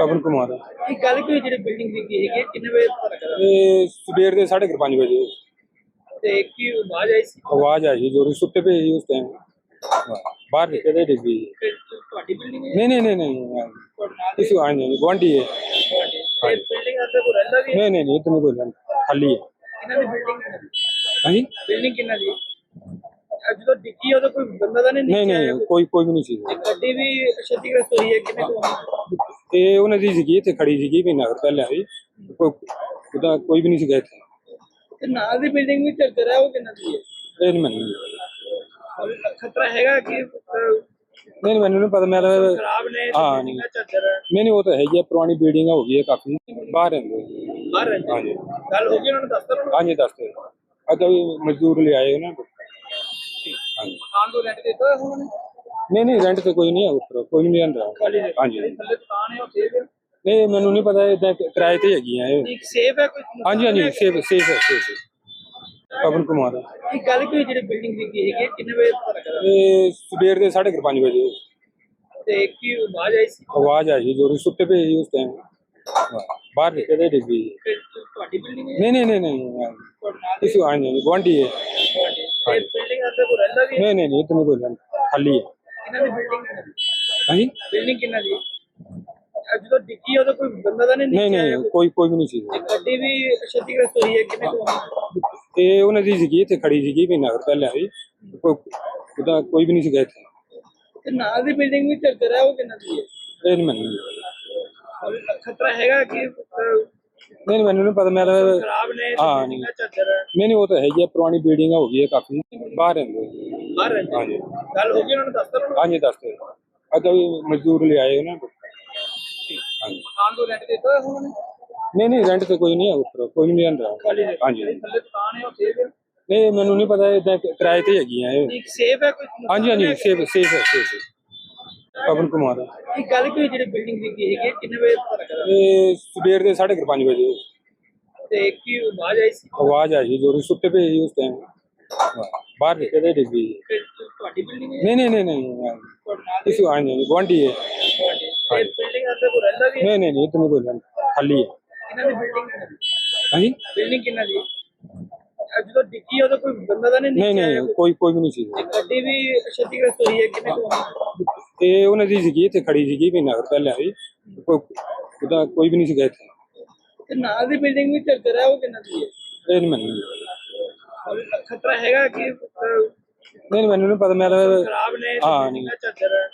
ਪਵਨ ਕੁਮਾਰ। ਇਹ ਗੱਲ ਕੋਈ ਜਿਹੜੀ ਬਿਲਡਿੰਗ ਦੀ ਹੈਗੀ ਹੈ, ਕਿੰਨੇ ਵਜੇ ਪਤਾ ਲੱਗਾ ਇਹ ਸਵੇਰ ਦੇ 5:30 ਵਜੇ। ਤੇ ਕੀ ਆਵਾਜ਼ ਆਈ ਸੀ? ਆਵਾਜ਼ ਆਈ ਜੋਰੀ ਸੁੱਤੇ ਪਏ ਸੀ ਉਸ ਟਾਈਮ ਬਾਹਰ ਨਿਕਲੇ ਦੇ ਡਿੱਗੀ ਫਿਰ ਤੁਹਾਡੀ ਬਿਲਡਿੰਗ ਹੈ? ਨਹੀਂ ਨਹੀਂ ਨਹੀਂ ਨਹੀਂ ਤੁਹਾਡੇ ਨਾਲ ਕਿਸੇ ਆਏ ਨਹੀਂ ਗਵਾਂਢੀ ਹੈ। ਤੇ ਬਿਲਡਿੰਗ ਅੰਦਰ ਕੋਈ ਰਹਿੰਦਾ ਵੀ ਹੈ? ਨਹੀਂ ਨਹੀਂ ਨਹੀਂ ਇਤਨੇ ਕੋਈ ਨਹੀਂ ਖਾਲੀ ਹੈ। ਕਿੰਨਾ ਦੀ ਬਿਲਡਿੰਗ ਹੈ ਹਾਂਜੀ? ਬਿਲਡਿੰਗ ਕਿੰਨਾ ਦੀ? ਅੱਜ ਜਦੋਂ ਡਿੱਗੀ ਉਦੋਂ ਕੋਈ ਬੰਦਾ ਤਾਂ ਨਹੀਂ ਨਹੀਂ ਨੀਚੇ ਆਇਆ ਨਹੀਂ ਕੋਈ ਕੋਈ ਵੀ ਨਹੀਂ ਸੀ? ਗੱਡੀ ਵੀ ਛੇਤੀਗ੍ਰਸਤ ਹੋਈ ਹੈ ਕਿੰਨੇ ਤੋਂ ਇਹ ਉਹਨਾਂ ਦੀ ਸੀਗੀ ਇੱਥੇ ਖੜੀ ਸੀਗੀ ਮਹੀਨਾ ਕੁ ਪਹਿਲਾਂ ਵੀ। ਕੋਈ ਉਹਦਾ ਕੋਈ ਵੀ ਨਹੀਂ ਸੀਗਾ ਇੱਥੇ। ਤੇ ਨਾਲ ਦੀ ਬਿਲਡਿੰਗ ਵੀ ਚੱਲ ਰਿਹਾ ਉਹ ਕਿੰਨਾ ਦੀ ਹੈ? ਇਹ ਨਹੀਂ ਮੈਨੂੰ ਔਰ ਖਤਰਾ ਹੈਗਾ ਕਿ ਨਹੀਂ ਨਹੀਂ, ਮੈਨੂੰ ਨਹੀਂ ਪਤਾ ਮੈਂ ਤਾਂ ਖਰਾਬ ਨੇ ਹਾਂ, ਰਿਹਾ? ਨਹੀਂ ਨਹੀਂ ਉਹ ਤਾਂ ਹੈ ਹੈ ਪੁਰਾਣੀ ਬਿਲਡਿੰਗ ਹੋ ਗਈ ਹੈ ਕਾਫੀ। ਬਾਹਰ ਰਹਿੰਦੇ ਬਾਹਰ ਰਹਿੰਦੇ ਹਾਂਜੀ। ਗੱਲ ਹੋ ਗਈ ਉਹਨਾਂ ਨੂੰ ਦੱਸਤਾ ਉਹਨਾਂ ਹਾਂਜੀ ਦੱਸਦੇ ਅੱਗੇ ਵੀ ਮਜ਼ਦੂਰ ਲਿਆਏ ਉਹਨਾਂ ਨੂੰ। ਹਾਂਜੀ। ਮਕਾਨ ਤੋਂ ਰੈਂਟ ਦਿੱਤਾ ਉਹਨਾਂ ਨੇ? ਨਹੀਂ ਨਹੀਂ ਰੈਂਟ ਤੇ ਕੋਈ ਨਹੀਂ ਹੈ ਉੱਪਰ ਕੋਈ ਨਹੀਂ ਰਹਿੰਦਾ ਹਾਂਜੀ। ਥੱਲੇ ਦੁਕਾਨ ਹੈ ਉਹ ਸੇਫ ਹੈ? ਨਹੀਂ ਮੈਨੂੰ ਨਹੀਂ ਪਤਾ ਇਦਾਂ ਕਿਰਾਏ ਤੇ ਹੈਗੀਆਂ ਇਹ। ਇੱਕ ਸੇਫ ਹੈ ਕੋਈ ਹਾਂਜੀ ਹਾਂਜੀ ਸੇਫ ਸੇਫ ਹੈ ਸੇਫ ਹੈ। ਪਵਨ ਕੁਮਾਰ। ਇਹ ਗੱਲ ਕੋਈ ਜਿਹੜੀ ਬਿਲਡਿੰਗ ਦੀ ਹੈਗੀ? ਹੈ, ਕਿੰਨੇ ਵਜੇ ਪਤਾ ਲੱਗਾ ਇਹ ਸਵੇਰ ਦੇ 5:30 ਵਜੇ। ਤੇ ਕੀ ਆਵਾਜ਼ ਆਈ ਸੀ? ਆਵਾਜ਼ ਆਈ ਜੋਰੀ ਸੁੱਤੇ ਪਏ ਸੀ ਉਸ ਟਾਈਮ ਬਾਹਰ ਦੇ ਡਿੱਗੀ ਫਿਰ ਤੁਹਾਡੀ ਬਿਲਡਿੰਗ ਨਹੀਂ ਨਹੀਂ ਨਹੀਂ ਨਹੀਂ ਕਿਸੇ ਆਏ ਨਹੀਂ ਗਵਾਂਢੀ ਹੈ। ਬਿਲਡਿੰਗ ਅੰਦਰ ਕੋਈ ਰਹਿੰਦਾ ਵੀ? ਨਹੀਂ ਨਹੀਂ ਨਹੀਂ ਇਤਨੇ ਕੋਈ ਨਹੀਂ ਖਾਲੀ ਹੈ। ਕਿੰਨਾ ਦੀ ਬਿਲਡਿੰਗ ਹੈ। ਹਾਂਜੀ? ਬਿਲਡਿੰਗ ਕਿੰਨਾ ਦੀ ਜਦੋਂ ਡਿੱਗੀ ਉਦੋਂ ਕੋਈ ਬੰਦਾ ਤਾਂ ਨਹੀਂ ਨਹੀਂ ਨਹੀਂ ਕੋਈ? ਕੋਈ ਵੀ ਨਹੀਂ ਸੀ? ਗੱਡੀ ਵੀ ਛੇਤੀਗ੍ਰਸਤ ਹੋਈ ਹੈ ਕਿੰਨੇ ਤੋਂ ਇਹ ਉਹਨਾਂ ਦੀ ਸੀਗੀ ਇੱਥੇ ਖੜੀ ਸੀਗੀ ਮਹੀਨਾ ਕੁ ਪਹਿਲਾਂ ਵੀ ਉਹਦਾ ਕੋਈ ਵੀ ਨਹੀਂ ਸੀਗਾ ਇੱਥੇ। ਤੇ ਨਾਲ ਦੀ ਬਿਲਡਿੰਗ ਵੀ ਚੱਲ ਰਿਹਾ ਉਹ ਕਿੰਨਾ ਦੀ ਹੈ? ਇਹ ਨਹੀਂ ਮੈਨੂੰ ਖਤਰਾ ਹੈਗਾ ਕਿ ਨਹੀਂ ਮੈਨੂੰ ਨਹੀਂ ਪਤਾ ਮੈਂ ਤਾਂ ਖਰਾਬ ਨੇ ਹਾਂ, ਨਹੀਂ ਨਹੀਂ ਉਹ ਤਾਂ ਹੈ ਹੀ ਹੈ ਪੁਰਾਣੀ ਬਿਲਡਿੰਗ ਹੋ ਗਈ ਹੈ ਕਾਫੀ। ਬਾਹਰ ਰਹਿੰਦੇ ਬਾਹਰ ਰਹਿੰਦੇ ਹਾਂਜੀ। ਗੱਲ ਹੋ ਗਈ ਉਹਨਾਂ ਨੂੰ ਦੱਸਤਾ ਉਹਨਾਂ ਨੂੰ? ਹਾਂਜੀ ਦੱਸਦੇ ਅੱਗੇ ਵੀ ਮਜ਼ਦੂਰ ਲਿਆਏ ਨੂੰ। ਹਾਂਜੀ। ਮਕਾਨ ਤੋਂ ਰੈਂਟ ਦਿੱਤਾ ਉਹਨਾਂ ਨੇ? ਨਹੀਂ ਨਹੀਂ ਰੈਂਟ ਤੇ ਕੋਈ ਨਹੀਂ ਹੈ ਉੱਪਰ ਕੋਈ ਨਹੀਂ ਰਹਿੰਦਾ ਖਾਲੀ ਹਾਂਜੀ। ਥੱਲੇ ਦੁਕਾਨ ਹੈ ਉਹ ਸੇਫ ਹੈ? ਨਹੀਂ ਮੈਨੂੰ ਨਹੀਂ ਪਤਾ ਇਦਾਂ ਕਿਰਾਏ ਤੇ ਹੈਗੀਆਂ ਇਹ। ਇੱਕ ਸੇਫ ਹੈ ਕੋਈ ਹਾਂਜੀ ਹਾਂਜੀ ਸੇਫ ਸੇਫ ਹੈ ਸੇਫ ਹੈ। ਪਵਨ ਕੁਮਾਰ। ਇਹ ਗੱਲ ਕੋਈ ਜਿਹੜੀ ਬਿਲਡਿੰਗ ਦੀ ਹੈਗੀ ਹੈ, ਕਿੰਨੇ ਵਜੇ ਪਤਾ ਲੱਗਾ? ਇਹ ਸਵੇਰ ਦੇ 5:30 ਵਜੇ। ਤੇ ਕੀ ਆਵਾਜ਼ ਆਈ ਸੀ? ਆਵਾਜ਼ ਆਈ ਜੋਰੀ ਸੁੱਤੇ ਪਏ ਸੀ ਉਸ ਟਾਈਮ ਬਾਹਰ ਨਿਕਲੇ ਦੇ ਡਿੱਗੀ ਤੁਹਾਡੀ ਬਿਲਡਿੰਗ ਹੈ? ਨਹੀਂ ਨਹੀਂ ਨਹੀਂ ਨਹੀਂ ਕਿਸੇ ਆਏ ਨਹੀਂ ਗਵਾਂਢੀ ਹੈ। ਤੇ ਬਿਲਡਿੰਗ ਅੰਦਰ ਕੋਈ ਰਹਿੰਦਾ ਵੀ ਹੈ? ਨਹੀਂ ਨਹੀਂ ਨਹੀਂ ਇਤਨੇ ਕੋਈ ਨਹੀਂ ਖਾਲੀ ਹੈ। ਕਿੰਨਾ ਦੀ ਬਿਲਡਿੰਗ ਹੈ ਹਾਂਜੀ? ਬਿਲਡਿੰਗ ਕਿੰਨਾ ਦੀ? ਅੱਜ ਜਦੋਂ ਡਿੱਗੀ ਉਦੋਂ ਕੋਈ ਬੰਦਾ ਤਾਂ ਨਹੀਂ ਨਹੀਂ ਨਹੀਂ ਕੋਈ ਕੋਈ ਵੀ ਨਹੀਂ ਸੀ? ਗੱਡੀ ਵੀ ਛੇਤੀਗ੍ਰਸਤ ਹੋਈ ਹੈ ਕਿੰਨੇ ਤੋਂ ਇਹ ਉਹਨਾਂ ਦੀ ਸੀਗੀ ਇੱਥੇ ਖੜੀ ਸੀਗੀ ਮਹੀਨਾ ਕੁ ਪਹਿਲਾਂ ਵੀ। ਕੋਈ ਉਹਦਾ ਕੋਈ ਵੀ ਨਹੀਂ ਸੀਗਾ ਇੱਥੇ। ਤੇ ਨਾਲ ਦੀ ਬਿਲਡਿੰਗ ਵੀ ਚੱਲ ਰਿਹਾ ਉਹ ਕਿੰਨਾ ਦੀ ਹੈ? ਇਹ ਨਹੀਂ ਮੈਨੂੰ ਖਤਰਾ ਹੈਗਾ ਕਿ ਨਹੀਂ ਮੈਨੂੰ ਨਹੀਂ ਪਤਾ ਮੈਂ ਖਰਾਬ ਨੇ ਹਾਂ, ਨਹੀਂ।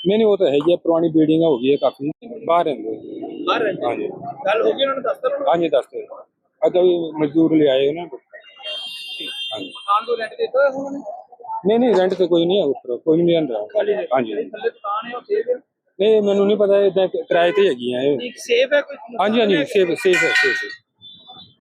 ਨਹੀਂ ਉਹ ਤਾਂ ਹੈ ਹੀ ਹੈ ਪੁਰਾਣੀ ਬਿਲਡਿੰਗ ਹੋ ਗਈ ਹੈ ਕਾਫੀ। ਬਾਹਰ ਰਹਿੰਦੇ ਬਾਹਰ ਰਹਿੰਦੇ ਹਾਂਜੀ। ਗੱਲ ਹੋ ਗਈ ਉਹਨਾਂ ਨੂੰ ਦੱਸਤਾ ਉਹਨਾਂ ਹਾਂਜੀ ਦੱਸਦੇ ਅੱਗੇ ਵੀ ਮਜ਼ਦੂਰ ਲਿਆਏ ਉਹਨਾਂ ਨੂੰ ਹਾਂਜੀ। ਮਕਾਨ ਤੋਂ ਰੈਂਟ ਦਿੱਤਾ ਉਹਨਾਂ ਨੇ? ਨਹੀਂ ਨਹੀਂ ਰੈਂਟ ਤੇ ਕੋਈ ਨਹੀਂ ਹੈ ਉੱਪਰ ਕੋਈ ਨਹੀਂ ਰਹਿੰਦਾ ਹਾਂਜੀ। ਥੱਲੇ ਦੁਕਾਨ ਹੈ ਉਹ ਸੇਫ ਹੈ? ਨਹੀਂ ਮੈਨੂੰ ਨਹੀਂ ਪਤਾ ਇਦਾਂ ਕਿਰਾਏ ਤੇ ਹੈਗੀਆਂ ਇਹ। ਇੱਕ ਸੇਫ ਹੈ ਕੋਈ ਹਾਂਜੀ ਹਾਂਜੀ ਸੇਫ ਸੇਫ ਹੈ ਸੇਫ ਹੈ।